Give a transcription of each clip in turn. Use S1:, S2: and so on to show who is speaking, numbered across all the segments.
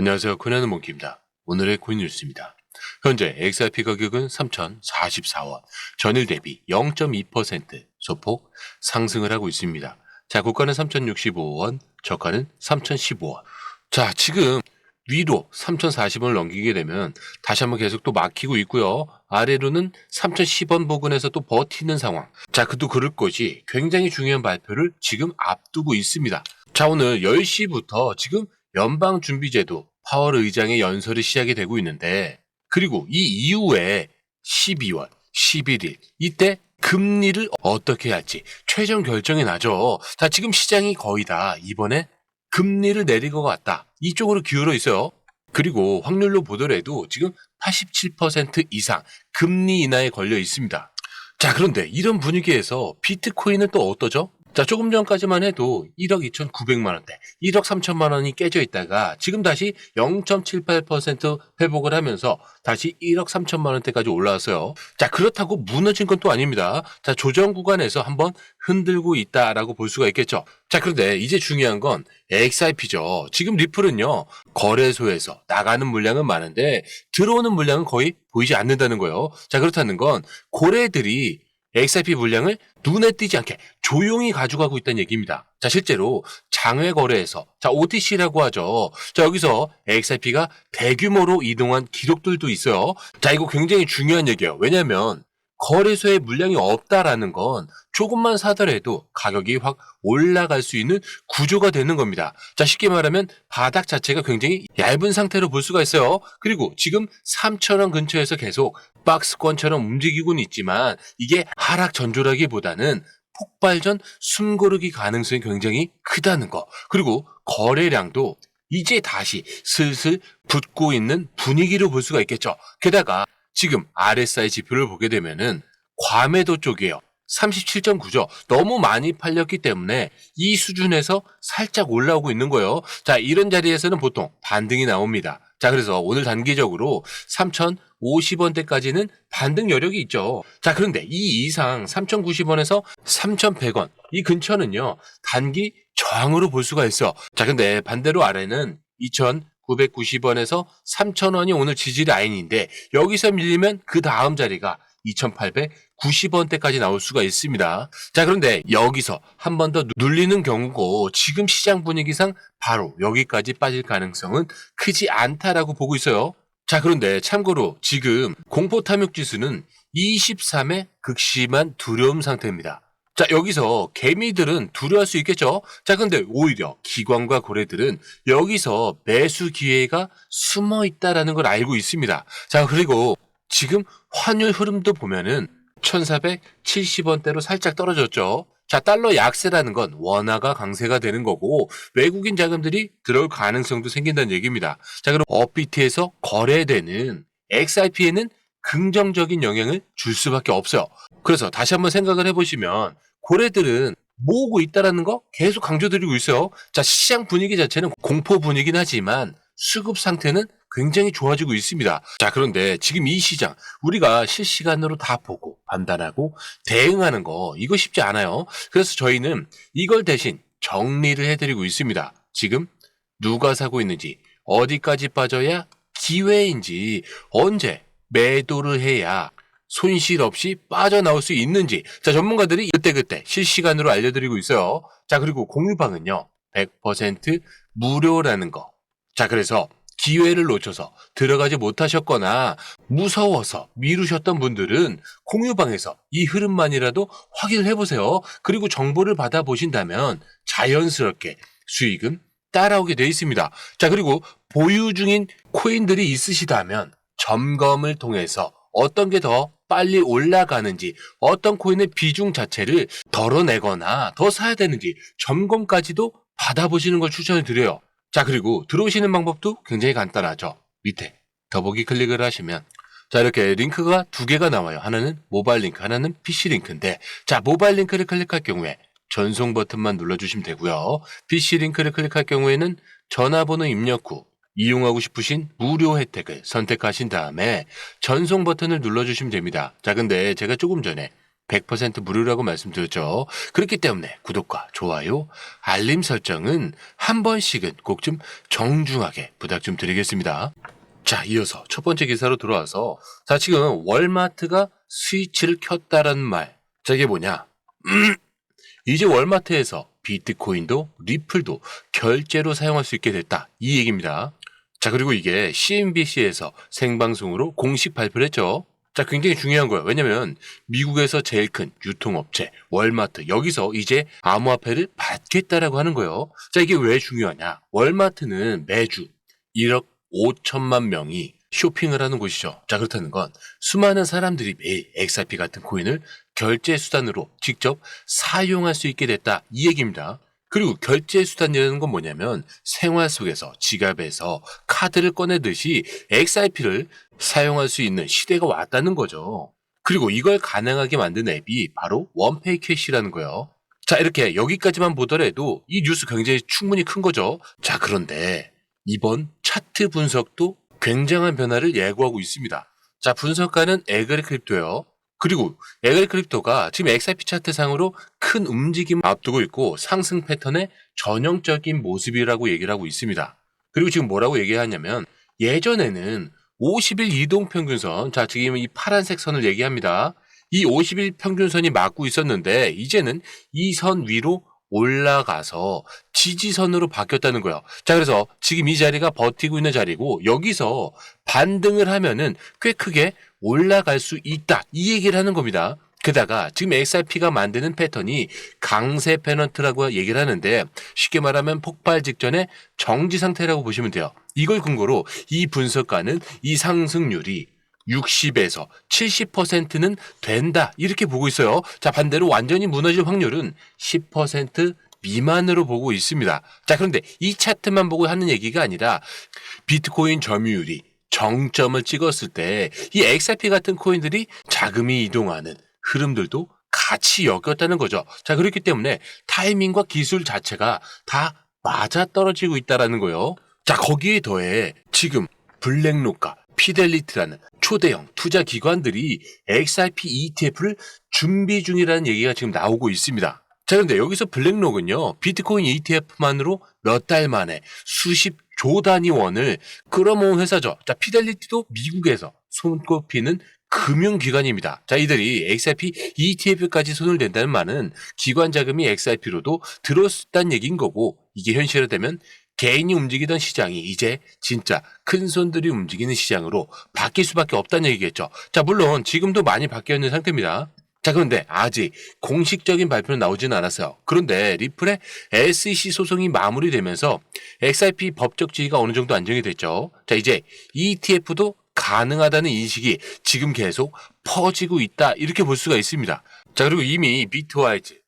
S1: 안녕하세요. 코난의 몽키입니다. 오늘의 코인 뉴스입니다. 현재 XRP 가격은 3,044원, 전일 대비 0.2% 소폭 상승을 하고 있습니다. 자, 고가는 3,065원, 저가는 3,015원. 자, 지금 위로 3,040원을 넘기게 되면 다시 한번 계속 또 막히고 있고요. 아래로는 3,010원 부근에서 또 버티는 상황. 자, 그도 그럴 것이 굉장히 중요한 발표를 지금 앞두고 있습니다. 자, 오늘 10시부터 지금 연방준비제도 파월 의장의 연설이 시작이 되고 있는데 그리고 이 이후에 12월, 11일 이때 금리를 어떻게 할지 최종 결정이 나죠. 자, 지금 시장이 거의 다 이번에 금리를 내릴 것 같다. 이쪽으로 기울어 있어요. 그리고 확률로 보더라도 지금 87% 이상 금리 인하에 걸려 있습니다. 자, 그런데 이런 분위기에서 비트코인은 또 어떠죠? 자, 조금 전까지만 해도 1억 2,900만 원대, 1억 3천만 원이 깨져 있다가 지금 다시 0.78% 회복을 하면서 다시 1억 3천만 원대까지 올라왔어요. 자, 그렇다고 무너진 건 또 아닙니다. 자, 조정 구간에서 한번 흔들고 있다라고 볼 수가 있겠죠. 자, 그런데 이제 중요한 건 XRP죠. 지금 리플은요, 거래소에서 나가는 물량은 많은데 들어오는 물량은 거의 보이지 않는다는 거예요. 자, 그렇다는 건 고래들이 XRP 물량을 눈에 띄지 않게 조용히 가져가고 있다는 얘기입니다. 자, 실제로 장외 거래에서 자, OTC라고 하죠. 자, 여기서 XRP가 대규모로 이동한 기록들도 있어요. 자, 이거 굉장히 중요한 얘기예요. 왜냐면 거래소에 물량이 없다라는 건 조금만 사더라도 가격이 확 올라갈 수 있는 구조가 되는 겁니다. 자, 쉽게 말하면 바닥 자체가 굉장히 얇은 상태로 볼 수가 있어요. 그리고 지금 3,000원 근처에서 계속 박스권처럼 움직이고는 있지만 이게 하락 전조라기보다는 폭발 전 숨고르기 가능성이 굉장히 크다는 거. 그리고 거래량도 이제 다시 슬슬 붙고 있는 분위기로 볼 수가 있겠죠. 게다가 지금 RSI 지표를 보게 되면은 과매도 쪽이에요. 37.9죠. 너무 많이 팔렸기 때문에 이 수준에서 살짝 올라오고 있는 거예요. 자, 이런 자리에서는 보통 반등이 나옵니다. 자, 그래서 오늘 단기적으로 3,050원대까지는 반등 여력이 있죠. 자, 그런데 이 이상 3,090원에서 3,100원 이 근처는요. 단기 저항으로 볼 수가 있어. 자, 근데 반대로 아래는 2,990원에서 3,000원이 오늘 지지 라인인데 여기서 밀리면 그 다음 자리가 2,890원대까지 나올 수가 있습니다. 자, 그런데 여기서 한 번 더 눌리는 경우고 지금 시장 분위기상 바로 여기까지 빠질 가능성은 크지 않다라고 보고 있어요. 자, 그런데 참고로 지금 공포 탐욕 지수는 23의 극심한 두려움 상태입니다. 자, 여기서 개미들은 두려워할 수 있겠죠? 자, 근데 오히려 기관과 고래들은 여기서 매수 기회가 숨어 있다라는 걸 알고 있습니다. 자, 그리고 지금 환율 흐름도 보면은 1470원대로 살짝 떨어졌죠. 자, 달러 약세라는 건 원화가 강세가 되는 거고 외국인 자금들이 들어올 가능성도 생긴다는 얘기입니다. 자, 그럼 업비트에서 거래되는 XRP에는 긍정적인 영향을 줄 수밖에 없어요. 그래서 다시 한번 생각을 해보시면 고래들은 모으고 있다라는 거 계속 강조드리고 있어요. 자, 시장 분위기 자체는 공포 분위기긴 하지만 수급 상태는 굉장히 좋아지고 있습니다. 자, 그런데 지금 이 시장 우리가 실시간으로 다 보고 판단하고 대응하는 거 이거 쉽지 않아요. 그래서 저희는 이걸 대신 정리를 해드리고 있습니다. 지금 누가 사고 있는지 어디까지 빠져야 기회인지 언제 매도를 해야 손실 없이 빠져나올 수 있는지 자 전문가들이 그때그때 실시간으로 알려드리고 있어요. 자 그리고 공유방은요 100% 무료라는 거. 자 그래서 기회를 놓쳐서 들어가지 못하셨거나 무서워서 미루셨던 분들은 공유방에서 이 흐름만이라도 확인을 해보세요. 그리고 정보를 받아보신다면 자연스럽게 수익은 따라오게 돼 있습니다. 자, 그리고 보유 중인 코인들이 있으시다면 점검을 통해서 어떤 게 더 빨리 올라가는지 어떤 코인의 비중 자체를 덜어내거나 더 사야 되는지 점검까지도 받아보시는 걸 추천을 드려요. 자, 그리고 들어오시는 방법도 굉장히 간단하죠. 밑에 더보기 클릭을 하시면 자, 이렇게 링크가 두 개가 나와요. 하나는 모바일 링크, 하나는 PC 링크인데 자, 모바일 링크를 클릭할 경우에 전송 버튼만 눌러주시면 되고요. PC 링크를 클릭할 경우에는 전화번호 입력 후 이용하고 싶으신 무료 혜택을 선택하신 다음에 전송 버튼을 눌러주시면 됩니다. 자, 근데 제가 조금 전에 100% 무료라고 말씀드렸죠. 그렇기 때문에 구독과 좋아요, 알림 설정은 한 번씩은 꼭 좀 정중하게 부탁 좀 드리겠습니다. 자, 이어서 첫 번째 기사로 들어와서 자, 지금 월마트가 스위치를 켰다라는 말. 자, 이게 뭐냐? 음, 이제 월마트에서 비트코인도 리플도 결제로 사용할 수 있게 됐다. 이 얘기입니다. 자, 그리고 이게 CNBC에서 생방송으로 공식 발표를 했죠. 자, 굉장히 중요한 거예요. 왜냐면 미국에서 제일 큰 유통업체 월마트 여기서 이제 암호화폐를 받겠다라고 하는 거예요. 자, 이게 왜 중요하냐? 월마트는 매주 1억 5천만 명이 쇼핑을 하는 곳이죠. 자, 그렇다는 건 수많은 사람들이 매일 XRP 같은 코인을 결제 수단으로 직접 사용할 수 있게 됐다. 이 얘기입니다. 그리고 결제 수단이라는 건 뭐냐면 생활 속에서 지갑에서 카드를 꺼내듯이 XRP를 사용할 수 있는 시대가 왔다는 거죠. 그리고 이걸 가능하게 만든 앱이 바로 원페이 캐시라는 거예요. 자, 이렇게 여기까지만 보더라도 이 뉴스 굉장히 충분히 큰 거죠. 자, 그런데 이번 차트 분석도 굉장한 변화를 예고하고 있습니다. 자, 분석가는 에그리 크립토예요. 그리고 에그리 크립토가 지금 XRP 차트상으로 큰 움직임을 앞두고 있고 상승 패턴의 전형적인 모습이라고 얘기를 하고 있습니다. 그리고 지금 뭐라고 얘기하냐면 예전에는 50일 이동 평균선, 자, 지금 이 파란색 선을 얘기합니다. 이 50일 평균선이 막고 있었는데 이제는 이 선 위로 올라가서 지지선으로 바뀌었다는 거예요. 자, 그래서 지금 이 자리가 버티고 있는 자리고 여기서 반등을 하면은 꽤 크게 올라갈 수 있다. 이 얘기를 하는 겁니다. 게다가 지금 XRP가 만드는 패턴이 강세 페넌트라고 얘기를 하는데 쉽게 말하면 폭발 직전의 정지 상태라고 보시면 돼요. 이걸 근거로 이 분석가는 이 상승률이 60에서 70%는 된다. 이렇게 보고 있어요. 자, 반대로 완전히 무너질 확률은 10% 미만으로 보고 있습니다. 자, 그런데 이 차트만 보고 하는 얘기가 아니라 비트코인 점유율이 정점을 찍었을 때 이 XRP 같은 코인들이 자금이 이동하는 흐름들도 같이 엮였다는 거죠. 자, 그렇기 때문에 타이밍과 기술 자체가 다 맞아 떨어지고 있다라는 거예요. 자, 거기에 더해 지금 블랙록과 피델리티라는 초대형 투자 기관들이 XRP ETF를 준비 중이라는 얘기가 지금 나오고 있습니다. 자, 그런데 여기서 블랙록은요, 비트코인 ETF만으로 몇 달 만에 수십 조 단위 원을 끌어모은 회사죠. 자, 피델리티도 미국에서 손꼽히는 금융기관입니다. 자, 이들이 XRP ETF까지 손을 댄다는 말은 기관 자금이 XRP로도 들어왔다는 얘기인 거고, 이게 현실화되면 개인이 움직이던 시장이 이제 진짜 큰 손들이 움직이는 시장으로 바뀔 수밖에 없다는 얘기겠죠. 자, 물론 지금도 많이 바뀌어 있는 상태입니다. 자, 그런데 아직 공식적인 발표는 나오지는 않았어요. 그런데 리플의 SEC 소송이 마무리되면서 XRP 법적 지위가 어느 정도 안정이 됐죠. 자, 이제 ETF도 가능하다는 인식이 지금 계속 퍼지고 있다. 이렇게 볼 수가 있습니다. 자, 그리고 이미 비트와이즈,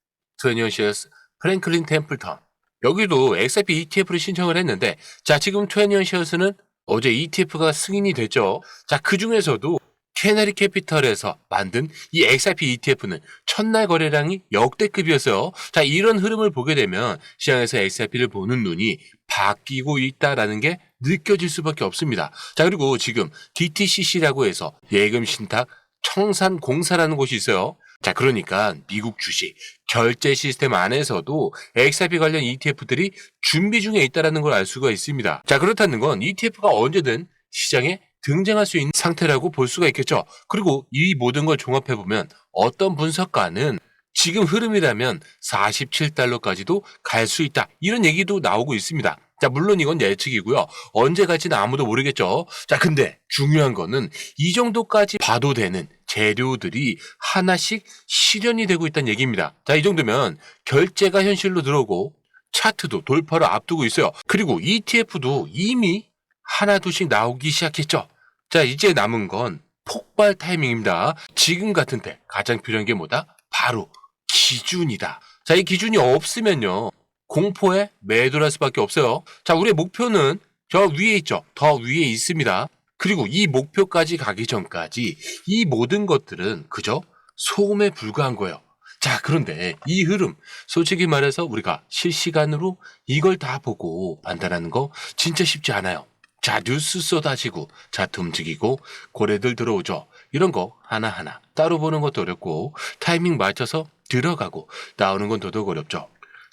S1: 트웬티언시어스, 프랭클린 템플턴, 여기도 XRP ETF를 신청을 했는데, 자, 지금 트웬티언시어스는 어제 ETF가 승인이 됐죠. 자, 그 중에서도 캐나리 캐피털에서 만든 이 XRP ETF는 첫날 거래량이 역대급이었어요. 자, 이런 흐름을 보게 되면 시장에서 XRP를 보는 눈이 바뀌고 있다라는 게 느껴질 수밖에 없습니다. 자, 그리고 지금 DTCC라고 해서 예금 신탁 청산 공사라는 곳이 있어요. 자, 그러니까 미국 주식 결제 시스템 안에서도 XRP 관련 ETF들이 준비 중에 있다라는 걸 알 수가 있습니다. 자, 그렇다는 건 ETF가 언제든 시장에 등장할 수 있는 상태라고 볼 수가 있겠죠. 그리고 이 모든 걸 종합해 보면 어떤 분석가는 지금 흐름이라면 47달러까지도 갈 수 있다. 이런 얘기도 나오고 있습니다. 자, 물론 이건 예측이고요. 언제 갈지는 아무도 모르겠죠. 자, 근데 중요한 거는 이 정도까지 봐도 되는 재료들이 하나씩 실현이 되고 있다는 얘기입니다. 자, 이 정도면 결제가 현실로 들어오고 차트도 돌파를 앞두고 있어요. 그리고 ETF도 이미 하나 둘씩 나오기 시작했죠. 자, 이제 남은 건 폭발 타이밍입니다. 지금 같은 때 가장 필요한 게 뭐다? 바로 기준이다. 자, 이 기준이 없으면요. 공포에 매도할 수밖에 없어요. 자, 우리의 목표는 저 위에 있죠. 더 위에 있습니다. 그리고 이 목표까지 가기 전까지 이 모든 것들은 그저 소음에 불과한 거예요. 자, 그런데 이 흐름, 솔직히 말해서 우리가 실시간으로 이걸 다 보고 판단하는 거 진짜 쉽지 않아요. 자, 뉴스 쏟아지고, 차트 움직이고, 고래들 들어오죠. 이런 거 하나하나 따로 보는 것도 어렵고 타이밍 맞춰서 들어가고 나오는 건 더더욱 어렵죠.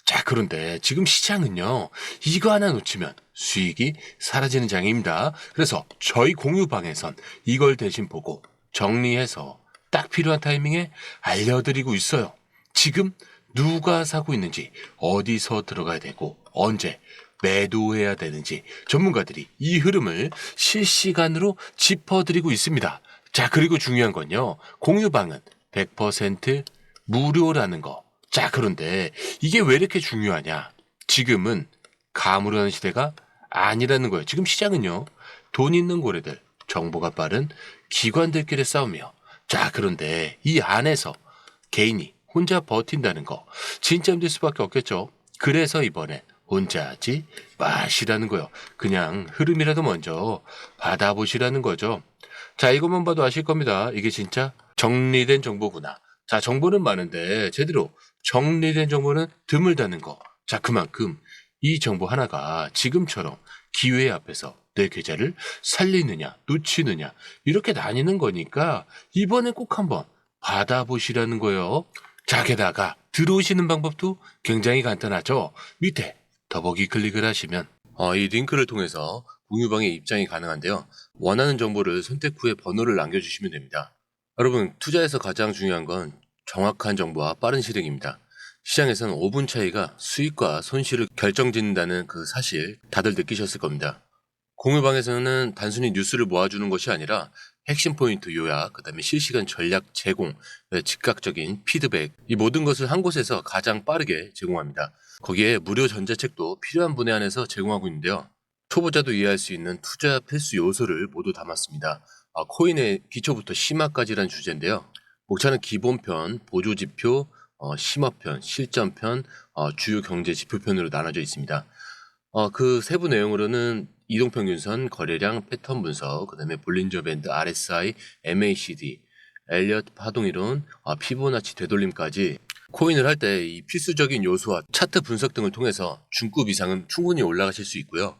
S1: 자, 그런데 지금 시장은요, 이거 하나 놓치면 수익이 사라지는 장입니다. 그래서 저희 공유방에선 이걸 대신 보고 정리해서 딱 필요한 타이밍에 알려드리고 있어요. 지금 누가 사고 있는지, 어디서 들어가야 되고, 언제 매도해야 되는지 전문가들이 이 흐름을 실시간으로 짚어드리고 있습니다. 자, 그리고 중요한 건요, 공유방은 100% 무료라는 거. 자, 그런데 이게 왜 이렇게 중요하냐? 지금은 가물하는 시대가 아니라는 거예요. 지금 시장은요, 돈 있는 고래들, 정보가 빠른 기관들끼리 싸우며, 자, 그런데 이 안에서 개인이 혼자 버틴다는 거, 진짜 힘들 수밖에 없겠죠. 그래서 이번에 혼자 하지 마시라는 거요. 그냥 흐름이라도 먼저 받아보시라는 거죠. 자, 이것만 봐도 아실 겁니다. 이게 진짜 정리된 정보구나. 자, 정보는 많은데 제대로 정리된 정보는 드물다는 거. 자, 그만큼 이 정보 하나가 지금처럼 기회 앞에서 내 계좌를 살리느냐, 놓치느냐, 이렇게 나뉘는 거니까 이번에 꼭 한번 받아보시라는 거예요. 자, 게다가 들어오시는 방법도 굉장히 간단하죠. 밑에 더보기 클릭을 하시면 어, 이 링크를 통해서 공유방에 입장이 가능한데요. 원하는 정보를 선택 후에 번호를 남겨주시면 됩니다. 여러분, 투자에서 가장 중요한 건 정확한 정보와 빠른 실행입니다. 시장에서는 5분 차이가 수익과 손실을 결정짓는다는 그 사실 다들 느끼셨을 겁니다. 공유방에서는 단순히 뉴스를 모아주는 것이 아니라 핵심 포인트 요약, 그 다음에 실시간 전략 제공, 네, 즉각적인 피드백, 이 모든 것을 한 곳에서 가장 빠르게 제공합니다. 거기에 무료 전자책도 필요한 분에 한해서 제공하고 있는데요. 초보자도 이해할 수 있는 투자 필수 요소를 모두 담았습니다. 아, 코인의 기초부터 심화까지란 주제인데요. 목차는 기본편, 보조지표, 어, 심화편, 실전편, 어, 주요 경제 지표편으로 나눠져 있습니다. 어, 그 세부 내용으로는 이동평균선, 거래량, 패턴 분석, 그 다음에 볼린저 밴드, RSI, MACD, 엘리엇 파동이론, 어, 피보나치 되돌림까지 코인을 할 때 이 필수적인 요소와 차트 분석 등을 통해서 중급 이상은 충분히 올라가실 수 있고요.